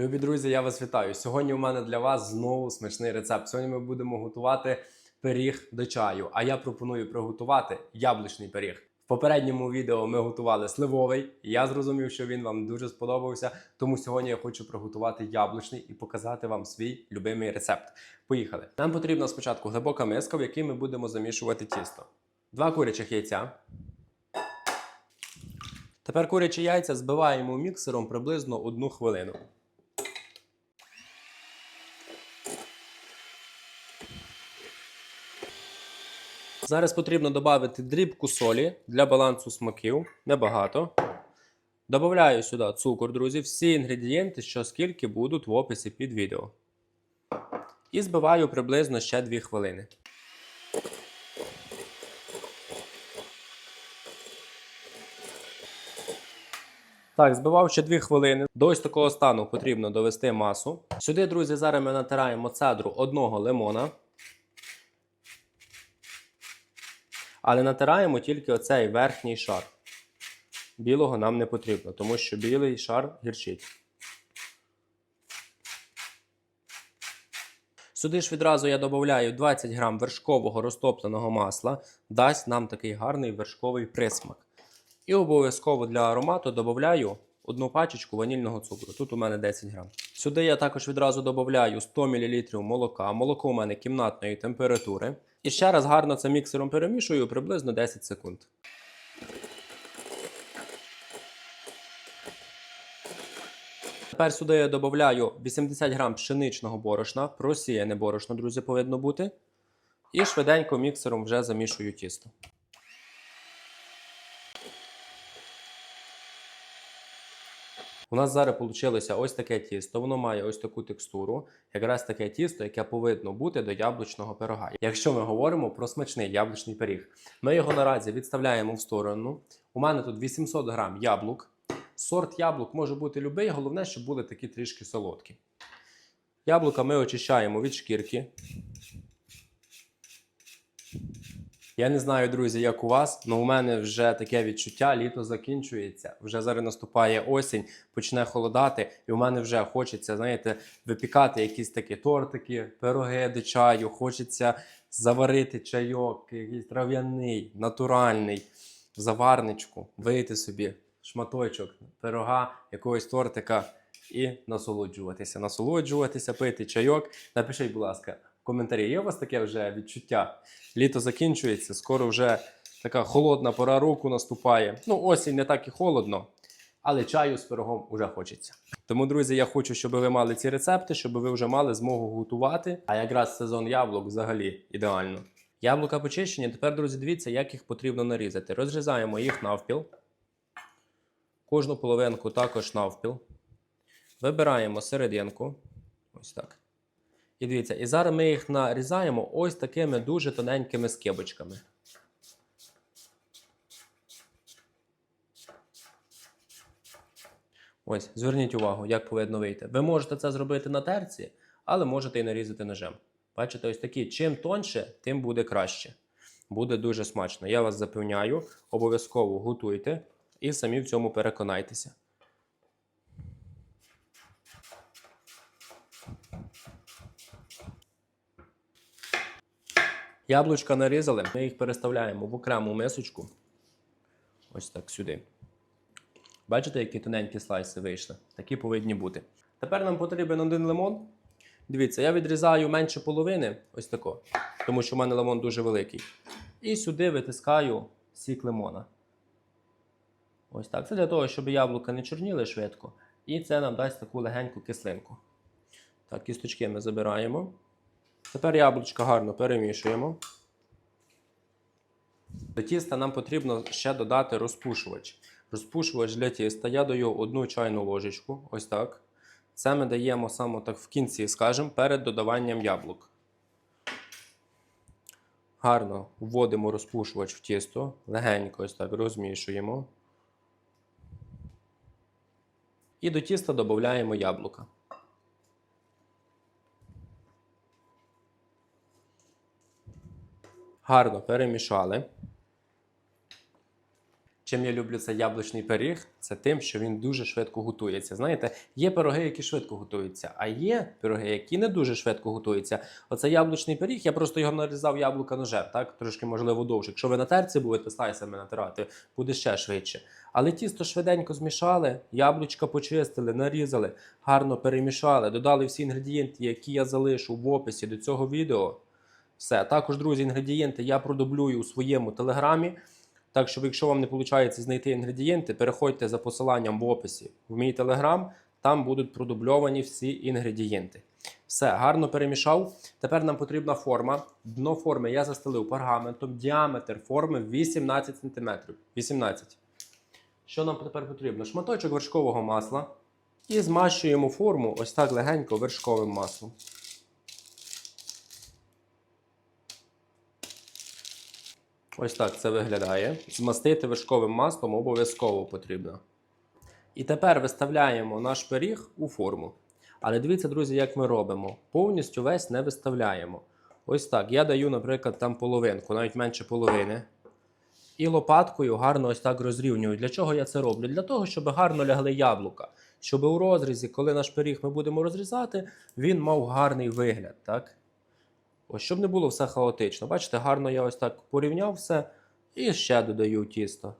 Любі друзі, я вас вітаю. Сьогодні у мене для вас знову смачний рецепт. Сьогодні ми будемо готувати пиріг до чаю. А я пропоную приготувати яблучний пиріг. В попередньому відео ми готували сливовий. Я зрозумів, що він вам дуже сподобався. Тому сьогодні я хочу приготувати яблучний і показати вам свій любимий рецепт. Поїхали. Нам потрібна спочатку глибока миска, в якій ми будемо замішувати тісто. Два курячих яйця. Тепер курячі яйця збиваємо міксером приблизно одну хвилину. Зараз потрібно додати дрібку солі для балансу смаків. Небагато. Добавляю сюди цукор, друзі. Всі інгредієнти, що скільки будуть в описі під відео. І збиваю приблизно ще 2 хвилини. Так, збивав ще 2 хвилини. До ось такого стану потрібно довести масу. Сюди, друзі, зараз ми натираємо цедру одного лимона. Але натираємо тільки оцей верхній шар. Білого нам не потрібно, тому що білий шар гірчить. Сюди ж відразу я додаю 20 грам вершкового розтопленого масла, дасть нам такий гарний вершковий присмак. І обов'язково для аромату додаю одну пачечку ванільного цукру. Тут у мене 10 грам. Сюди я також відразу додаю 100 мл молока. Молоко у мене кімнатної температури. І ще раз гарно це міксером перемішую приблизно 10 секунд. Тепер сюди я додаю 80 грам пшеничного борошна, просіяне борошно, друзі, повинно бути. І швиденько міксером вже замішую тісто. У нас зараз вийшло ось таке тісто. Воно має ось таку текстуру, якраз таке тісто, яке повинно бути до яблучного пирога. Якщо ми говоримо про смачний яблучний пиріг, ми його наразі відставляємо в сторону. У мене тут 800 грам яблук. Сорт яблук може бути любий, головне, щоб були такі трішки солодкі. Яблука ми очищаємо від шкірки. Я не знаю, друзі, як у вас, але у мене вже таке відчуття, літо закінчується. Вже зараз наступає осінь, почне холодати, і у мене вже хочеться, знаєте, випікати якісь такі тортики, пироги до чаю. Хочеться заварити чайок, якийсь трав'яний, натуральний, в заварничку, вийти собі шматочок пирога, якогось тортика і насолоджуватися. Насолоджуватися, пити чайок. Напишіть, будь ласка, коментарі, є у вас таке вже відчуття? Літо закінчується, скоро вже така холодна пора року наступає. Ну, осінь не так і холодно, але чаю з пирогом вже хочеться. Тому, друзі, я хочу, щоб ви мали ці рецепти, щоб ви вже мали змогу готувати. А якраз сезон яблук взагалі ідеально. Яблука почищені. Тепер, друзі, дивіться, як їх потрібно нарізати. Розрізаємо їх навпіл. Кожну половинку також навпіл. Вибираємо серединку. Ось так. І дивіться, і зараз ми їх нарізаємо ось такими дуже тоненькими скибочками. Ось, зверніть увагу, як повинно вийти. Ви можете це зробити на терці, але можете і нарізати ножем. Бачите, ось такі. Чим тоньше, тим буде краще. Буде дуже смачно. Я вас запевняю, обов'язково готуйте і самі в цьому переконайтеся. Яблучка нарізали, ми їх переставляємо в окрему мисочку. Ось так сюди. Бачите, які тоненькі слайси вийшли? Такі повинні бути. Тепер нам потрібен один лимон. Дивіться, я відрізаю менше половини, ось тако, тому що в мене лимон дуже великий. І сюди витискаю сік лимона. Ось так. Це для того, щоб яблука не чорніли швидко. І це нам дасть таку легеньку кислинку. Так, кісточки ми забираємо. Тепер яблучка гарно перемішуємо. До тіста нам потрібно ще додати розпушувач. Розпушувач для тіста я даю одну чайну ложечку. Ось так. Це ми даємо саме так в кінці, скажімо, перед додаванням яблук. Гарно вводимо розпушувач в тісто, легенько ось так розмішуємо. І до тіста додаємо яблука. Гарно перемішали. Чим я люблю цей яблучний пиріг, це тим, що він дуже швидко готується. Знаєте, є пироги, які швидко готуються, а є пироги, які не дуже швидко готуються. Оце яблучний пиріг, я просто його нарізав яблука ножем, так трошки можливо довше. Якщо ви на терці будете слайсами натирати, буде ще швидше. Але тісто швиденько змішали, яблучка почистили, нарізали, гарно перемішали, додали всі інгредієнти, які я залишу в описі до цього відео. Все, також, друзі, інгредієнти я продублюю у своєму телеграмі. Так що, якщо вам не виходить знайти інгредієнти, переходьте за посиланням в описі в мій телеграм, там будуть продубльовані всі інгредієнти. Все, гарно перемішав. Тепер нам потрібна форма. Дно форми я застелив пергаментом, діаметр форми 18 см. 18. Що нам тепер потрібно? Шматочок вершкового масла. І змащуємо форму ось так легенько вершковим маслом. Ось так це виглядає. Змастити вершковим маслом обов'язково потрібно. І тепер виставляємо наш пиріг у форму. Але дивіться, друзі, як ми робимо. Повністю весь не виставляємо. Ось так. Я даю, наприклад, там половинку, навіть менше половини. І лопаткою гарно ось так розрівнюю. Для чого я це роблю? Для того, щоб гарно лягли яблука. Щоб у розрізі, коли наш пиріг ми будемо розрізати, він мав гарний вигляд. так? Ось, щоб не було все хаотично. Бачите, гарно я ось так порівняв все і ще додаю тісто.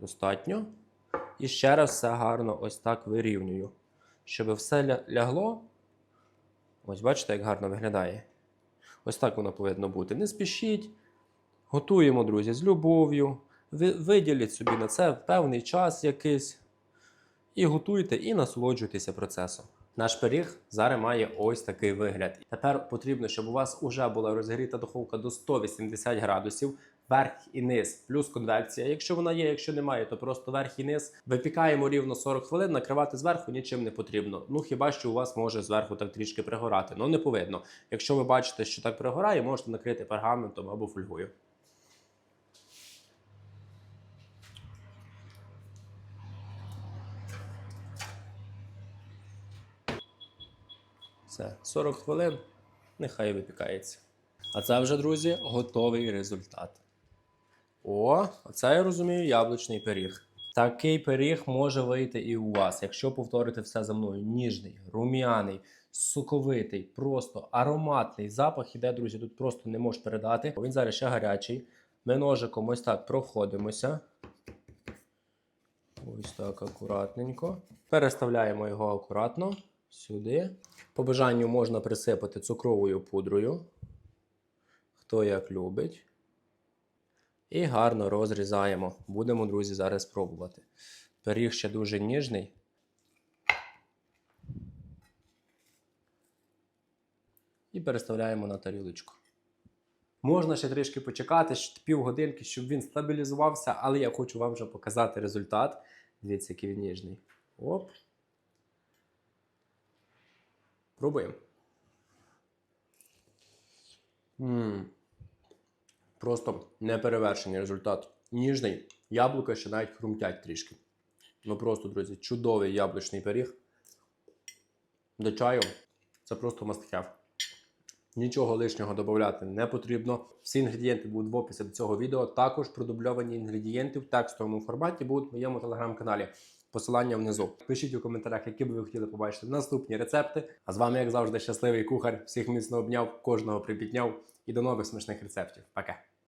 Достатньо. І ще раз все гарно ось так вирівнюю. Щоб все лягло. Ось бачите, як гарно виглядає. Ось так воно повинно бути. Не спішіть. Готуємо, друзі, з любов'ю. Ви, виділіть собі на це певний час якийсь. І готуйте, і насолоджуйтеся процесом. Наш пиріг зараз має ось такий вигляд. Тепер потрібно, щоб у вас вже була розігріта духовка до 180 градусів, верх і низ, плюс конвекція. Якщо вона є, якщо немає, то просто верх і низ. Випікаємо рівно 40 хвилин, накривати зверху нічим не потрібно. Ну хіба що у вас може зверху так трішки пригорати. Ну не повинно. Якщо ви бачите, що так пригорає, можете накрити пергаментом або фольгою. Все, 40 хвилин, нехай випікається. А це вже, друзі, готовий результат. О, оце я розумію яблучний пиріг. Такий пиріг може вийти і у вас, якщо повторити все за мною. Ніжний, рум'яний, соковитий, просто ароматний запах іде, друзі, тут просто не можеш передати. Він зараз ще гарячий. Ми ножиком ось так проходимося. Ось так акуратненько. Переставляємо його акуратно сюди. По бажанню можна присипати цукровою пудрою. Хто як любить. І гарно розрізаємо. Будемо, друзі, зараз пробувати. Пиріг ще дуже ніжний. І переставляємо на тарілочку. Можна ще трішки почекати, півгодинки, щоб він стабілізувався, але я хочу вам вже показати результат. Дивіться, який він ніжний. Оп. Пробуємо. Мм. Просто неперевершений результат. Ніжний. Яблука ще навіть хрумтять трішки. Ну просто, друзі, чудовий яблучний пиріг. До чаю. Це просто must-have. Нічого лишнього додати не потрібно. Всі інгредієнти будуть в описі до цього відео. Також продубльовані інгредієнти в текстовому форматі будуть в моєму телеграм-каналі. Посилання внизу. Пишіть у коментарях, які би ви хотіли побачити наступні рецепти. А з вами, як завжди, щасливий кухар. Всіх міцно обняв, кожного припідняв і до нових смачних рецептів. Пока!